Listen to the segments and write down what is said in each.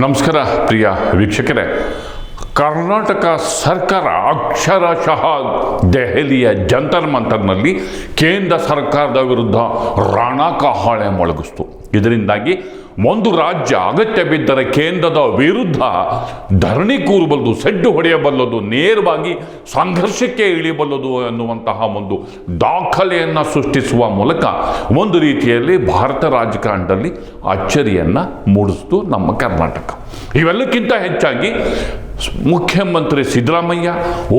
ನಮಸ್ಕಾರ, ಪ್ರಿಯ ವೀಕ್ಷಕರೇ. ಕರ್ನಾಟಕ ಸರ್ಕಾರ ಅಕ್ಷರಶಃ ದೆಹಲಿಯ ಜಂತರ್ ಮಂತರ್ನಲ್ಲಿ ಕೇಂದ್ರ ಸರ್ಕಾರದ ವಿರುದ್ಧ ರಾಣಾಕಹಾಳೆ ಮೊಳಗಿಸ್ತು. ಇದರಿಂದಾಗಿ ಒಂದು ರಾಜ್ಯ ಅಗತ್ಯ ಬಿದ್ದರೆ ಕೇಂದ್ರದ ವಿರುದ್ಧ ಧರಣಿ ಕೂರಬಲ್ಲದು, ಸೆಡ್ಡು ಹೊಡೆಯಬಲ್ಲದು, ನೇರವಾಗಿ ಸಂಘರ್ಷಕ್ಕೆ ಇಳಿಯಬಲ್ಲದು ಎನ್ನುವಂತಹ ಒಂದು ದಾಖಲೆಯನ್ನು ಸೃಷ್ಟಿಸುವ ಮೂಲಕ ಒಂದು ರೀತಿಯಲ್ಲಿ ಭಾರತ ರಾಜಕಾರಣದಲ್ಲಿ ಅಚ್ಚರಿಯನ್ನು ಮೂಡಿಸಿತು ನಮ್ಮ ಕರ್ನಾಟಕ. ಇವೆಲ್ಲಕ್ಕಿಂತ ಹೆಚ್ಚಾಗಿ ಮುಖ್ಯಮಂತ್ರಿ ಸಿದ್ದರಾಮಯ್ಯ,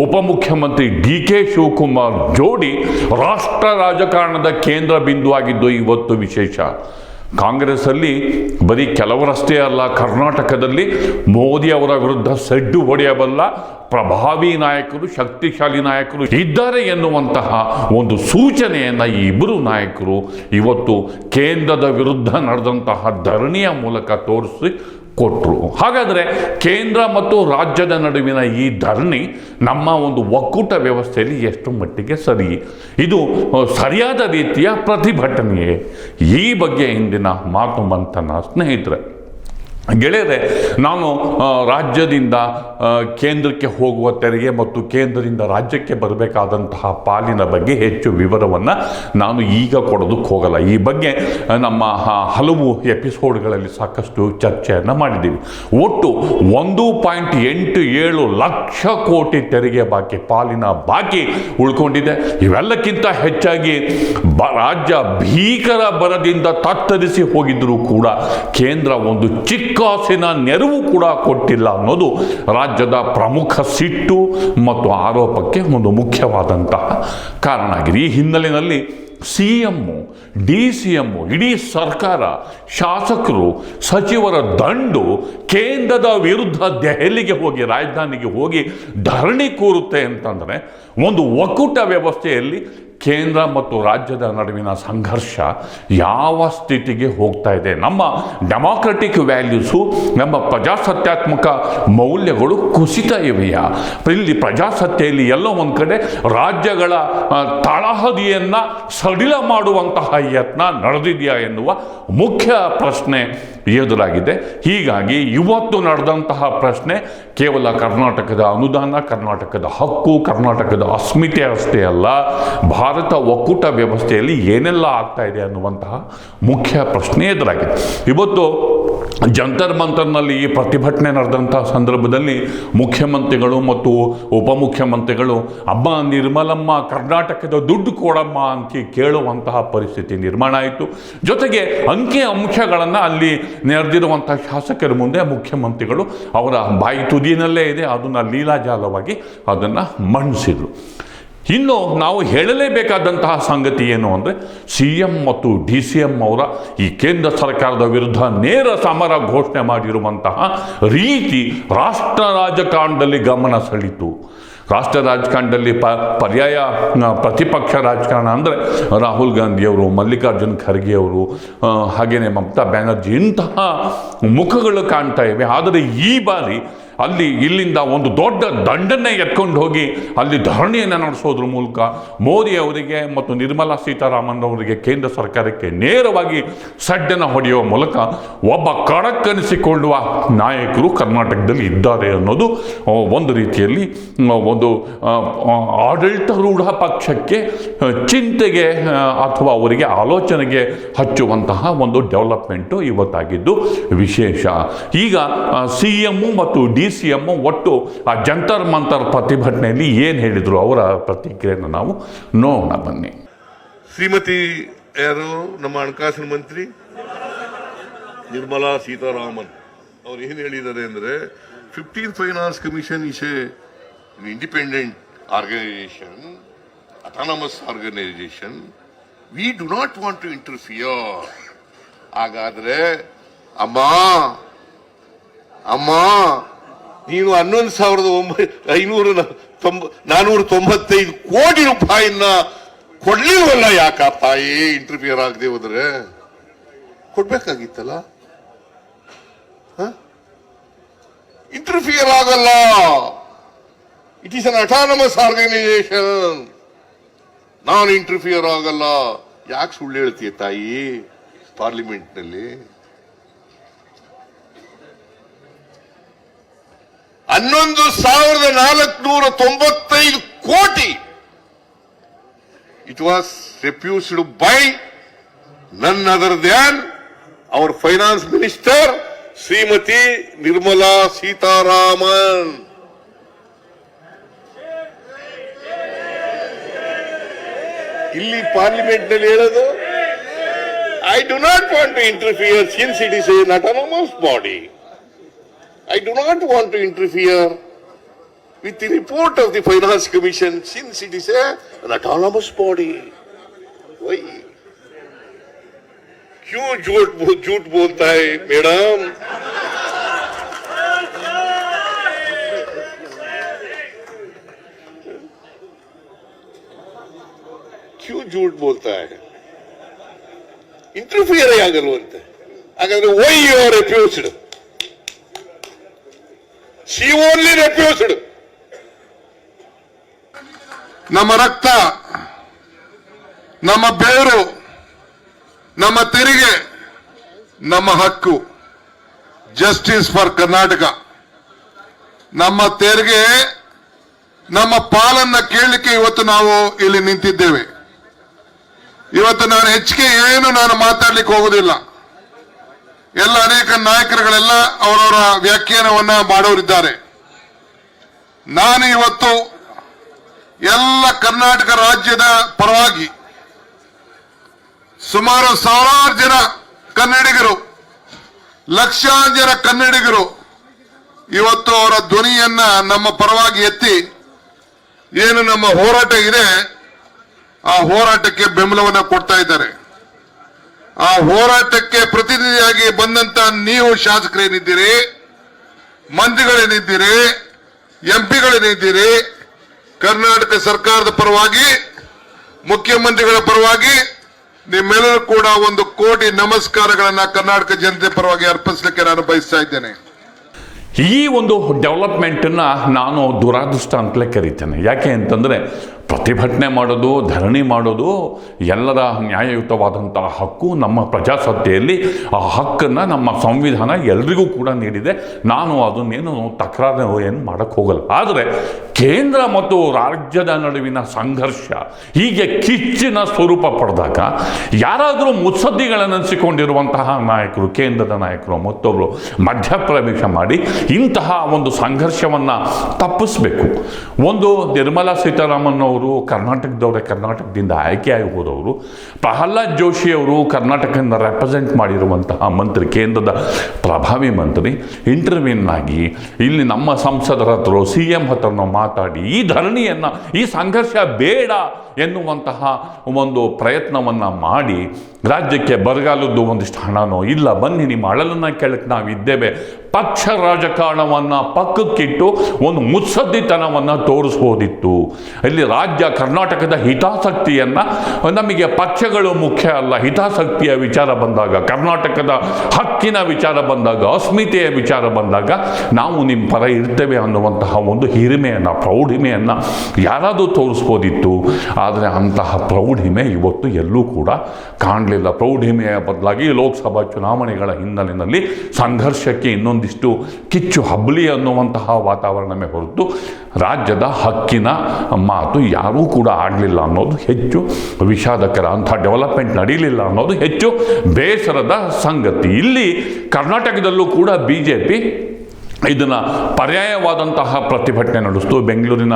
ಉಪಮುಖ್ಯಮಂತ್ರಿ ಡಿ ಕೆ ಶಿವಕುಮಾರ್ ಜೋಡಿ ರಾಷ್ಟ್ರ ರಾಜಕಾರಣದ ಕೇಂದ್ರ ಬಿಂದುವಾಗಿದ್ದು ಇವತ್ತು ವಿಶೇಷ. ಕಾಂಗ್ರೆಸ್ಸಲ್ಲಿ ಬರೀ ಕೆಲವರಷ್ಟೇ ಅಲ್ಲ, ಕರ್ನಾಟಕದಲ್ಲಿ ಮೋದಿ ಅವರ ವಿರುದ್ಧ ಸೆಡ್ಡು ಹೊಡೆಯಬಲ್ಲ ಪ್ರಭಾವಿ ನಾಯಕರು, ಶಕ್ತಿಶಾಲಿ ನಾಯಕರು ಇದ್ದಾರೆ ಎನ್ನುವಂತಹ ಒಂದು ಸೂಚನೆಯನ್ನು ಈ ಇಬ್ಬರು ನಾಯಕರು ಇವತ್ತು ಕೇಂದ್ರದ ವಿರುದ್ಧ ನಡೆದಂತಹ ಧರಣಿಯ ಮೂಲಕ ತೋರಿಸಿ ಕೊಟ್ಟರು ಹಾಗಾದರೆ ಕೇಂದ್ರ ಮತ್ತು ರಾಜ್ಯದ ನಡುವಿನ ಈ ಧರಣಿ ನಮ್ಮ ಒಂದು ಒಕ್ಕೂಟ ವ್ಯವಸ್ಥೆಯಲ್ಲಿ ಎಷ್ಟು ಮಟ್ಟಿಗೆ ಸರಿ? ಇದು ಸರಿಯಾದ ರೀತಿಯ ಪ್ರತಿಭಟನೆಯೇ? ಈ ಬಗ್ಗೆ ಇಂದಿನ ಮಾತು ಮಂಥನ ಸ್ನೇಹಿತರೆ. ಗೆಳೆಯರೆ, ನಾನು ರಾಜ್ಯದಿಂದ ಕೇಂದ್ರಕ್ಕೆ ಹೋಗುವ ತೆರಿಗೆ ಮತ್ತು ಕೇಂದ್ರದಿಂದ ರಾಜ್ಯಕ್ಕೆ ಬರಬೇಕಾದಂತಹ ಪಾಲಿನ ಬಗ್ಗೆ ಹೆಚ್ಚು ವಿವರವನ್ನು ನಾನು ಈಗ ಕೊಡೋದಕ್ಕೆ ಹೋಗಲ್ಲ. ಈ ಬಗ್ಗೆ ನಮ್ಮ ಹಲವು ಎಪಿಸೋಡ್ಗಳಲ್ಲಿ ಸಾಕಷ್ಟು ಚರ್ಚೆಯನ್ನು ಮಾಡಿದ್ದೀವಿ. ಒಟ್ಟು ಒಂದು ಪಾಯಿಂಟ್ ಎಂಟು ಏಳು ಲಕ್ಷ ಕೋಟಿ ತೆರಿಗೆ ಬಾಕಿ, ಪಾಲಿನ ಬಾಕಿ ಉಳ್ಕೊಂಡಿದೆ. ಇವೆಲ್ಲಕ್ಕಿಂತ ಹೆಚ್ಚಾಗಿ ಬ, ರಾಜ್ಯ ಭೀಕರ ಬರದಿಂದ ತತ್ತರಿಸಿ ಹೋಗಿದ್ದರೂ ಕೂಡ ಕೇಂದ್ರ ಒಂದು ಚಿಕ್ಕಾಸಿನ ನೆರವು ಕೂಡ ಕೊಟ್ಟಿಲ್ಲ ಅನ್ನೋದು ರಾಜ್ಯದ ಪ್ರಮುಖ ಸಿಟ್ಟು ಮತ್ತು ಆರೋಪಕ್ಕೆ ಒಂದು ಮುಖ್ಯವಾದಂತಹ ಕಾರಣ ಆಗಿದೆ. ಈ ಹಿನ್ನೆಲೆಯಲ್ಲಿ C M D C M ಇಡೀ ಸರ್ಕಾರ, ಶಾಸಕರು, ಸಚಿವರ ದಂಡು ಕೇಂದ್ರದ ವಿರುದ್ಧ ದೆಹಲಿಗೆ ಹೋಗಿ, ರಾಜಧಾನಿಗೆ ಹೋಗಿ ಧರಣಿ ಕೂರುತ್ತೆ ಅಂತಂದರೆ ಒಂದು ಒಕ್ಕೂಟ ವ್ಯವಸ್ಥೆಯಲ್ಲಿ ಕೇಂದ್ರ ಮತ್ತು ರಾಜ್ಯದ ನಡುವಿನ ಸಂಘರ್ಷ ಯಾವ ಸ್ಥಿತಿಗೆ ಹೋಗ್ತಾ ಇದೆ? ನಮ್ಮ ಡೆಮಾಕ್ರೆಟಿಕ್ ವ್ಯಾಲ್ಯೂಸು, ನಮ್ಮ ಪ್ರಜಾಸತ್ಯಾತ್ಮಕ ಮೌಲ್ಯಗಳು ಕುಸಿತ ಇವೆಯಾ? ಇಲ್ಲಿ ಪ್ರಜಾಸತ್ತೆಯಲ್ಲಿ ಎಲ್ಲೋ ಒಂದು ಕಡೆ ರಾಜ್ಯಗಳ ತಳಹದಿಯನ್ನು ಸಡಿಲ ಮಾಡುವಂತಹ ಯತ್ನ ನಡೆದಿದೆಯಾ ಎನ್ನುವ ಮುಖ್ಯ ಪ್ರಶ್ನೆ ಎದುರಾಗಿದೆ. ಹೀಗಾಗಿ ಇವತ್ತು ನಡೆದಂತಹ ಪ್ರಶ್ನೆ ಕೇವಲ ಕರ್ನಾಟಕದ ಅನುದಾನ, ಕರ್ನಾಟಕದ ಹಕ್ಕು, ಕರ್ನಾಟಕದ ಅಸ್ಮಿತೆ ಅಷ್ಟೇ ಅಲ್ಲ, ಭಾರತ ಒಕ್ಕೂಟ ವ್ಯವಸ್ಥೆಯಲ್ಲಿ ಏನೆಲ್ಲ ಆಗ್ತಾ ಇದೆ ಅನ್ನುವಂತಹ ಮುಖ್ಯ ಪ್ರಶ್ನೆ ಎದುರಾಗಿದೆ. ಇವತ್ತು ಜಂತರ್ ಮಂತರ್ನಲ್ಲಿ ಈ ಪ್ರತಿಭಟನೆ ನಡೆದಂಥ ಸಂದರ್ಭದಲ್ಲಿ ಮುಖ್ಯಮಂತ್ರಿಗಳು ಮತ್ತು ಉಪಮುಖ್ಯಮಂತ್ರಿಗಳು ಅಮ್ಮ ನಿರ್ಮಲಮ್ಮ, ಕರ್ನಾಟಕದ ದುಡ್ಡು ಕೊಡಮ್ಮ ಅಂತ ಕೇಳುವಂತಹ ಪರಿಸ್ಥಿತಿ ನಿರ್ಮಾಣ ಆಯಿತು. ಜೊತೆಗೆ ಅಂಕಿ ಅಂಶಗಳನ್ನು ಅಲ್ಲಿ ನೆರೆದಿರುವಂತಹ ಶಾಸಕರ ಮುಂದೆ ಮುಖ್ಯಮಂತ್ರಿಗಳು ಅವರ ಬಾಯಿ ತುದಿನಲ್ಲೇ ಇದೆ, ಅದನ್ನು ಲೀಲಾಜಾಲವಾಗಿ ಅದನ್ನು ಮಂಡಿಸಿದರು ಇನ್ನು ನಾವು ಹೇಳಲೇಬೇಕಾದಂತಹ ಸಂಗತಿ ಏನು ಅಂದರೆ ಸಿ ಎಂ ಮತ್ತು ಡಿ ಸಿ ಎಂ ಅವರ ಈ ಕೇಂದ್ರ ಸರ್ಕಾರದ ವಿರುದ್ಧ ನೇರ ಸಮರ ಘೋಷಣೆ ಮಾಡಿರುವಂತಹ ರೀತಿ ರಾಷ್ಟ್ರ ರಾಜಕಾರಣದಲ್ಲಿ ಗಮನ ಸೆಳೀತು ರಾಷ್ಟ್ರ ರಾಜಕಾರಣದಲ್ಲಿ ಪ, ಪರ್ಯಾಯ ಪ್ರತಿಪಕ್ಷ ರಾಜಕಾರಣ ಅಂದರೆ ರಾಹುಲ್ ಗಾಂಧಿಯವರು ಮಲ್ಲಿಕಾರ್ಜುನ್ ಖರ್ಗೆ ಅವರು ಹಾಗೆಯೇ ಮಮತಾ ಬ್ಯಾನರ್ಜಿ ಇಂತಹ ಮುಖಗಳು ಕಾಣ್ತಾ ಇವೆ. ಆದರೆ ಈ ಬಾರಿ ಅಲ್ಲಿ ಇಲ್ಲಿಂದ ಒಂದು ದೊಡ್ಡ ದಂಡನ್ನೇ ಎತ್ಕೊಂಡು ಹೋಗಿ ಅಲ್ಲಿ ಧರಣಿಯನ್ನು ನಡೆಸೋದ್ರ ಮೂಲಕ ಮೋದಿ ಅವರಿಗೆ ಮತ್ತು ನಿರ್ಮಲಾ ಸೀತಾರಾಮನ್ ಅವರಿಗೆ ಕೇಂದ್ರ ಸರ್ಕಾರಕ್ಕೆ ನೇರವಾಗಿ ಸಡ್ಡನ್ನು ಹೊಡೆಯುವ ಮೂಲಕ ಒಬ್ಬ ಕಣಕ್ಕನಿಸಿಕೊಳ್ಳುವ ನಾಯಕರು ಕರ್ನಾಟಕದಲ್ಲಿ ಇದ್ದಾರೆ ಅನ್ನೋದು ಒಂದು ರೀತಿಯಲ್ಲಿ ಒಂದು ಆಡಳಿತಾರೂಢ ಪಕ್ಷಕ್ಕೆ ಚಿಂತೆಗೆ ಅಥವಾ ಅವರಿಗೆ ಆಲೋಚನೆಗೆ ಹಚ್ಚುವಂತಹ ಒಂದು ಡೆವಲಪ್ಮೆಂಟು ಇವತ್ತಾಗಿದ್ದು ವಿಶೇಷ. ಈಗ ಸಿ ಎಮ್ಮು ಮತ್ತು ಡಿ ಸಿ ಎಂ ಒಟ್ಟು ಆ ಜಂತರ್ ಮಂತರ್ ಪ್ರತಿಭಟನೆಯಲ್ಲಿ ಏನು ಹೇಳಿದರು ಅವರ ಪ್ರತಿಕ್ರಿಯೆಯನ್ನು ನಾವು ನೋಡೋಣ, ಬನ್ನಿ. ಶ್ರೀಮತಿ ಯಾರು? ನಮ್ಮ ಹಣಕಾಸಿನ ಮಂತ್ರಿ ನಿರ್ಮಲಾ ಸೀತಾರಾಮನ್. ಅವ್ರು ಏನ್ ಹೇಳಿದ್ದಾರೆ ಅಂದ್ರೆ, fifteen finance commission is a independent organisation autonomous organisation we do not want to interfere ಹಾಗಾದ್ರೆ, ಅಮ್ಮ ಅಮ್ಮ ನೀನು ಹನ್ನೊಂದು ಸಾವಿರದ ಒಂಬೈ, ಐನೂರ ತೊಂಬ ತೊಂಬತ್ತೈದು ಕೋಟಿ ರೂಪಾಯಿನ ಕೊಡ್ಲಿಲ್ವಲ್ಲ ಯಾಕ? ತಾಯಿ ಇಂಟರ್ಫಿಯರ್ ಆಗದೆ ಹೋದ್ರೆ. ಕೊಡ್ಬೇಕಾಗಿತ್ತಲ್ಲ? ಇಂಟರ್ಫಿಯರ್ ಆಗಲ್ಲ. It is an autonomous organisation ನಾನು ಇಂಟರ್ಫಿಯರ್ ಆಗಲ್ಲ. ಯಾಕೆ ಸುಳ್ಳು ಹೇಳ್ತೀಯ ತಾಯಿ? ಪಾರ್ಲಿಮೆಂಟ್ ಹನ್ನೊಂದು ಸಾವಿರದ ನಾಲ್ಕುನೂರ ತೊಂಬತ್ತೈದು ಕೋಟಿ it was refused by none other than our finance minister Shrimati Nirmala Sitharaman ಇಲ್ಲಿ ಪಾರ್ಲಿಮೆಂಟ್ನಲ್ಲಿ ಹೇಳೋದು I do not want to interfere since it is an autonomous body I do not want to interfere with the report of the Finance Commission since it is a, an autonomous body. Why? क्यों झूठ झूठ बोलता है madam क्यों झूठ बोलता है interfere ಆಗಲ್ವಂತೆ ಹಾಗಾದ್ರೆ why you R refused see only refused ನಮ್ಮ ರಕ್ತ ನಮ್ಮ ಬೇರು ನಮ್ಮ ತೆರಿಗೆ ನಮ್ಮ ಹಕ್ಕು ಜಸ್ಟಿಸ್ ಫಾರ್ ಕರ್ನಾಟಕ ನಮ್ಮ ತೆರಿಗೆ ನಮ್ಮ ಪಾಲನ್ನ ಕೇಳಲಿಕ್ಕೆ ಇವತ್ತು ನಾವು ಇಲ್ಲಿ ನಿಂತಿದ್ದೇವೆ ಇವತ್ತು ನಾನು ಹೆಚ್ಚಿಗೆ ಏನು ನಾನು ಮಾತಾಡ್ಲಿಕ್ಕೆ ಹೋಗುದಿಲ್ಲ ಎಲ್ಲ ಅನೇಕ ನಾಯಕರುಗಳೆಲ್ಲ ಅವರವರ ವ್ಯಾಖ್ಯಾನವನ್ನ ಮಾಡೋರಿದ್ದಾರೆ. ನಾನು ಇವತ್ತು ಎಲ್ಲ ಕರ್ನಾಟಕ ರಾಜ್ಯದ ಪರವಾಗಿ ಸುಮಾರು ಸಾವಿರಾರು ಜನ ಕನ್ನಡಿಗರು, ಲಕ್ಷಾಂತರ ಜನ ಕನ್ನಡಿಗರು ಇವತ್ತು ಅವರ ಧ್ವನಿಯನ್ನ ನಮ್ಮ ಪರವಾಗಿ ಎತ್ತಿ ಏನು ನಮ್ಮ ಹೋರಾಟ ಇದೆ, ಆ ಹೋರಾಟಕ್ಕೆ ಬೆಂಬಲವನ್ನ ಕೊಡ್ತಾ ಇದ್ದಾರೆ. ಆ ಹೋರಾಟಕ್ಕೆ ಪ್ರತಿನಿಧಿಯಾಗಿ ಬಂದಂತ ನೀವು ಶಾಸಕರೇನಿದ್ದೀರಿ? ಮಂತ್ರಿಗಳೇನಿದ್ದೀರಿ? ಎಂಪಿಗಳೇನಿದ್ದೀರಿ? ಕರ್ನಾಟಕ ಸರ್ಕಾರದ ಪರವಾಗಿ, ಮುಖ್ಯಮಂತ್ರಿಗಳ ಪರವಾಗಿ, ನಿಮ್ಮೆಲ್ಲರೂ ಕೂಡ ಒಂದು ಕೋಟಿ ನಮಸ್ಕಾರಗಳನ್ನ ಕರ್ನಾಟಕ ಜನತೆ ಪರವಾಗಿ ಅರ್ಪಿಸಲಿಕ್ಕೆ ನಾನು ಬಯಸ್ತಾ ಇದ್ದೇನೆ. ಈ ಒಂದು ಡೆವಲಪ್ಮೆಂಟನ್ನು ನಾನು ದುರಾದೃಷ್ಟ ಅಂತಲೇ ಕರಿತೇನೆ. ಯಾಕೆ ಅಂತಂದರೆ ಪ್ರತಿಭಟನೆ ಮಾಡೋದು, ಧರಣಿ ಮಾಡೋದು, ಎಲ್ಲರ ನ್ಯಾಯಯುತವಾದಂಥ ಹಕ್ಕು ನಮ್ಮ ಪ್ರಜಾಸತ್ತೆಯಲ್ಲಿ. ಆ ಹಕ್ಕನ್ನು ನಮ್ಮ ಸಂವಿಧಾನ ಎಲ್ರಿಗೂ ಕೂಡ ನೀಡಿದೆ. ನಾನು ಅದನ್ನೇನು ತಕರಾರು ಏನು ಮಾಡೋಕ್ಕೆ ಹೋಗಲ್ಲ. ಆದರೆ ಕೇಂದ್ರ ಮತ್ತು ರಾಜ್ಯದ ನಡುವಿನ ಸಂಘರ್ಷ ಹೀಗೆ ಕಿಚ್ಚಿನ ಸ್ವರೂಪ ಪಡೆದಾಗ ಯಾರಾದರೂ ಮುತ್ಸದ್ದಿಗಳನ್ನಿಸಿಕೊಂಡಿರುವಂತಹ ನಾಯಕರು, ಕೇಂದ್ರದ ನಾಯಕರು ಮತ್ತೊಬ್ಬರು ಮಧ್ಯಪ್ರವೇಶ ಮಾಡಿ ಇಂತಹ ಒಂದು ಸಂಘರ್ಷವನ್ನು ತಪ್ಪಿಸಬೇಕು. ಒಂದು ನಿರ್ಮಲಾ ಸೀತಾರಾಮನ್ ಅವರು ಕರ್ನಾಟಕದವರೇ ಕರ್ನಾಟಕದಿಂದ ಆಯ್ಕೆಯಾಗಿ ಹೋದವರು ಪ್ರಹ್ಲಾದ್ ಜೋಶಿ ಅವರು ಕರ್ನಾಟಕದಿಂದ ರೆಪ್ರೆಸೆಂಟ್ ಮಾಡಿರುವಂತಹ ಮಂತ್ರಿ, ಕೇಂದ್ರದ ಪ್ರಭಾವಿ ಮಂತ್ರಿ ಇಂಟರ್ವ್ಯೂನ್ ಆಗಿ ಇಲ್ಲಿ ನಮ್ಮ ಸಂಸದರ ಹತ್ರ ಸಿ ಎಂ ಹತ್ರನೋ ಮಾತಾಡಿ, ಈ ಧರಣಿಯನ್ನು, ಈ ಸಂಘರ್ಷ ಬೇಡ ಎನ್ನುವಂತಹ ಒಂದು ಪ್ರಯತ್ನವನ್ನು ಮಾಡಿ, ರಾಜ್ಯಕ್ಕೆ ಬರಗಾಲದ್ದು ಒಂದಿಷ್ಟು ಹಣನೋ, ಇಲ್ಲ, ಬನ್ನಿ ನಿಮ್ಮ ಅಳಲನ್ನು ಕೇಳಕ್ಕೆ ನಾವಿದ್ದೇವೆ. ಪಕ್ಷ ರಾಜಕಾರಣವನ್ನು ಪಕ್ಕಕ್ಕಿಟ್ಟು ಒಂದು ಮುತ್ಸದ್ದಿತನವನ್ನು ತೋರಿಸ್ಬೋದಿತ್ತು. ಇಲ್ಲಿ ರಾಜ್ಯ ಕರ್ನಾಟಕದ ಹಿತಾಸಕ್ತಿಯನ್ನು ನಮಗೆ ಪಕ್ಷಗಳು ಮುಖ್ಯ ಅಲ್ಲ, ಹಿತಾಸಕ್ತಿಯ ವಿಚಾರ ಬಂದಾಗ, ಕರ್ನಾಟಕದ ಹಕ್ಕಿನ ವಿಚಾರ ಬಂದಾಗ, ಅಸ್ಮಿತೆಯ ವಿಚಾರ ಬಂದಾಗ ನಾವು ನಿಮ್ಮ ಪರ ಇರ್ತೇವೆ ಅನ್ನುವಂತಹ ಒಂದು ಹಿರಿಮೆಯನ್ನು, ಪ್ರೌಢಿಮೆಯನ್ನು ಯಾರಾದರೂ ತೋರಿಸ್ಬೋದಿತ್ತು. ಆದರೆ ಅಂತಹ ಪ್ರೌಢಿಮೆ ಇವತ್ತು ಎಲ್ಲೂ ಕೂಡ ಕಾಣಲಿಲ್ಲ. ಪ್ರೌಢಿಮೆಯ ಬದಲಾಗಿ ಲೋಕಸಭಾ ಚುನಾವಣೆಗಳ ಹಿನ್ನೆಲೆಯಲ್ಲಿ ಸಂಘರ್ಷಕ್ಕೆ ಇನ್ನೊಂದಿಷ್ಟು ಕಿಚ್ಚು ಹಬ್ಬಲಿ ಅನ್ನುವಂತಹ ವಾತಾವರಣವೇ ಹೊರತು ರಾಜ್ಯದ ಹಕ್ಕಿನ ಮಾತು ಯಾರೂ ಕೂಡ ಆಡಲಿಲ್ಲ ಅನ್ನೋದು ಹೆಚ್ಚು, ವಿಷಾದಕರ ಅಂಥ ಡೆವಲಪ್ಮೆಂಟ್ ನಡೀಲಿಲ್ಲ ಅನ್ನೋದು ಹೆಚ್ಚು ಬೇಸರದ ಸಂಗತಿ. ಇಲ್ಲಿ ಕರ್ನಾಟಕದಲ್ಲೂ ಕೂಡ ಬಿ ಜೆ ಪಿ ಇದನ್ನು ಪರ್ಯಾಯವಾದಂತಹ ಪ್ರತಿಭಟನೆ ನಡೆಸ್ತು. ಬೆಂಗಳೂರಿನ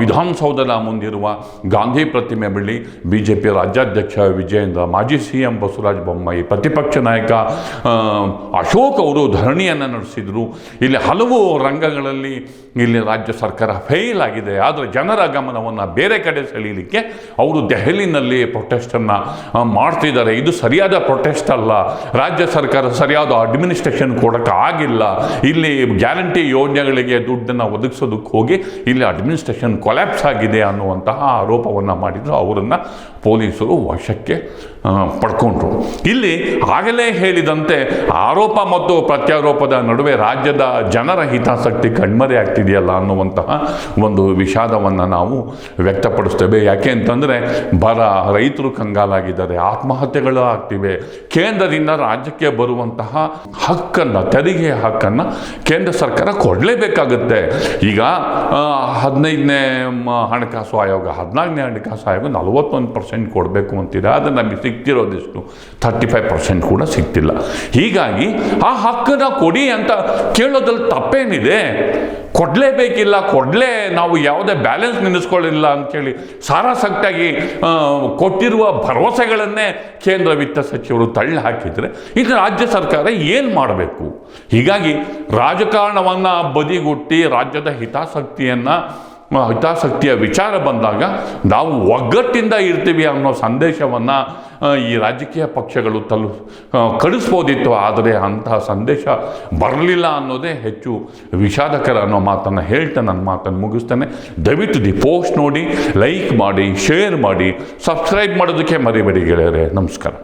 ವಿಧಾನಸೌಧದ ಮುಂದಿರುವ ಗಾಂಧಿ ಪ್ರತಿಮೆ ಬಳಿ ಬಿ ಜೆ ಪಿ ರಾಜ್ಯಾಧ್ಯಕ್ಷ ವಿಜಯೇಂದ್ರ, ಮಾಜಿ ಸಿ ಎಂ ಬಸವರಾಜ ಬೊಮ್ಮಾಯಿ, ಪ್ರತಿಪಕ್ಷ ನಾಯಕ ಅಶೋಕ್ ಅವರು ಧರಣಿಯನ್ನು ನಡೆಸಿದರು. ಇಲ್ಲಿ ಹಲವು ರಂಗಗಳಲ್ಲಿ ಇಲ್ಲಿ ರಾಜ್ಯ ಸರ್ಕಾರ ಫೇಲ್ ಆಗಿದೆ. ಆದರೆ ಜನರ ಗಮನವನ್ನು ಬೇರೆ ಕಡೆ ಸೆಳೀಲಿಕ್ಕೆ ಅವರು ದೆಹಲಿನಲ್ಲಿ ಪ್ರೊಟೆಸ್ಟನ್ನು ಮಾಡ್ತಿದ್ದಾರೆ. ಇದು ಸರಿಯಾದ ಪ್ರೊಟೆಸ್ಟ್ ಅಲ್ಲ. ರಾಜ್ಯ ಸರ್ಕಾರ ಸರಿಯಾದ ಅಡ್ಮಿನಿಸ್ಟ್ರೇಷನ್ ಕೊಡೋಕ್ಕೆ ಆಗಿಲ್ಲ. ಇಲ್ಲಿ ಗ್ಯಾರಂಟಿ ಯೋಜನೆಗಳಿಗೆ ದುಡ್ಡನ್ನು ಒದಗಿಸೋದಕ್ಕೆ ಹೋಗಿ ಇಲ್ಲಿ ಅಡ್ಮಿನಿಸ್ಟ್ರೇಷನ್ ಕೊಲ್ಯಾಪ್ಸ್ ಆಗಿದೆ ಅನ್ನುವಂತಹ ಆರೋಪವನ್ನು ಮಾಡಿದ್ರು. ಅವರನ್ನು ಪೊಲೀಸರು ವಶಕ್ಕೆ ಪಡ್ಕೊಂಡ್ರು. ಇಲ್ಲಿ ಆಗಲೇ ಹೇಳಿದಂತೆ ಆರೋಪ ಮತ್ತು ಪ್ರತ್ಯಾರೋಪದ ನಡುವೆ ರಾಜ್ಯದ ಜನರ ಹಿತಾಸಕ್ತಿ ಕಣ್ಮರೆ ಆಗ್ತಿದೆಯಲ್ಲ ಅನ್ನುವಂತಹ ಒಂದು ವಿಷಾದವನ್ನು ನಾವು ವ್ಯಕ್ತಪಡಿಸ್ತೇವೆ. ಯಾಕೆ ಅಂತಂದರೆ ಬರ, ರೈತರು ಕಂಗಾಲಾಗಿದ್ದಾರೆ, ಆತ್ಮಹತ್ಯೆಗಳು ಆಗ್ತಿವೆ. ಕೇಂದ್ರದಿಂದ ರಾಜ್ಯಕ್ಕೆ ಬರುವಂತಹ ಹಕ್ಕನ್ನು, ತೆರಿಗೆ ಹಕ್ಕನ್ನು ಕೇಂದ್ರ ಸರ್ಕಾರ ಕೊಡಲೇಬೇಕಾಗುತ್ತೆ. ಈಗ ಹದಿನೈದನೇ ಹಣಕಾಸು ಆಯೋಗ, ಹದಿನಾಲ್ಕನೇ ಹಣಕಾಸು ಆಯೋಗ ನಲವತ್ತೊಂದು ಪರ್ಸೆಂಟ್ ಕೊಡಬೇಕು ಅಂತಿದೆ. ಅದು ನಮಗೆ ಸಿಗ್ತಿರೋದಿಷ್ಟು ಥರ್ಟಿ ಫೈವ್ ಪರ್ಸೆಂಟ್ ಕೂಡ ಸಿಗ್ತಿಲ್ಲ. ಹೀಗಾಗಿ ಆ ಹಕ್ಕನ್ನ ಕೊಡಿ ಅಂತ ಕೇಳೋದ್ರಲ್ಲಿ ತಪ್ಪೇನಿದೆ. ಕೊಡಲೇಬೇಕಿಲ್ಲ, ಕೊಡಲೇ ನಾವು ಯಾವುದೇ ಬ್ಯಾಲೆನ್ಸ್ ನಿಲ್ಲಿಸ್ಕೊಳ್ಳಿಲ್ಲ ಅಂಥೇಳಿ ಸಾರಾಸಕ್ತಾಗಿ ಕೊಟ್ಟಿರುವ ಭರವಸೆಗಳನ್ನೇ ಕೇಂದ್ರ ವಿತ್ತ ಸಚಿವರು ತಳ್ಳಿ ಹಾಕಿದರೆ ಇದು ರಾಜ್ಯ ಸರ್ಕಾರ ಏನು ಮಾಡಬೇಕು? ಹೀಗಾಗಿ ರಾಜಕಾರಣವನ್ನು ಬದಿಗುಟ್ಟಿ ರಾಜ್ಯದ ಹಿತಾಸಕ್ತಿಯನ್ನು ಹಿತಾಸಕ್ತಿಯ ವಿಚಾರ ಬಂದಾಗ ನಾವು ಒಗ್ಗಟ್ಟಿಂದ ಇರ್ತೀವಿ ಅನ್ನೋ ಸಂದೇಶವನ್ನು ಈ ರಾಜಕೀಯ ಪಕ್ಷಗಳು ತಲು ಕಳಿಸ್ಬೋದಿತ್ತು. ಆದರೆ ಅಂತಹ ಸಂದೇಶ ಬರಲಿಲ್ಲ ಅನ್ನೋದೇ ಹೆಚ್ಚು ವಿಷಾದಕರ ಅನ್ನೋ ಮಾತನ್ನು ಹೇಳ್ತಾ, ನನ್ನ ಮಾತನ್ನು ಮುಗಿಸ್ತೇನೆ. ದಯವಿಟ್ಟು ದಿ ಪೋಸ್ಟ್ ನೋಡಿ, ಲೈಕ್ ಮಾಡಿ, ಶೇರ್ ಮಾಡಿ, ಸಬ್ಸ್ಕ್ರೈಬ್ ಮಾಡೋದಕ್ಕೆ ಮರಿಬೇಡಿ ಗೆಳೆಯರೆ. ನಮಸ್ಕಾರ.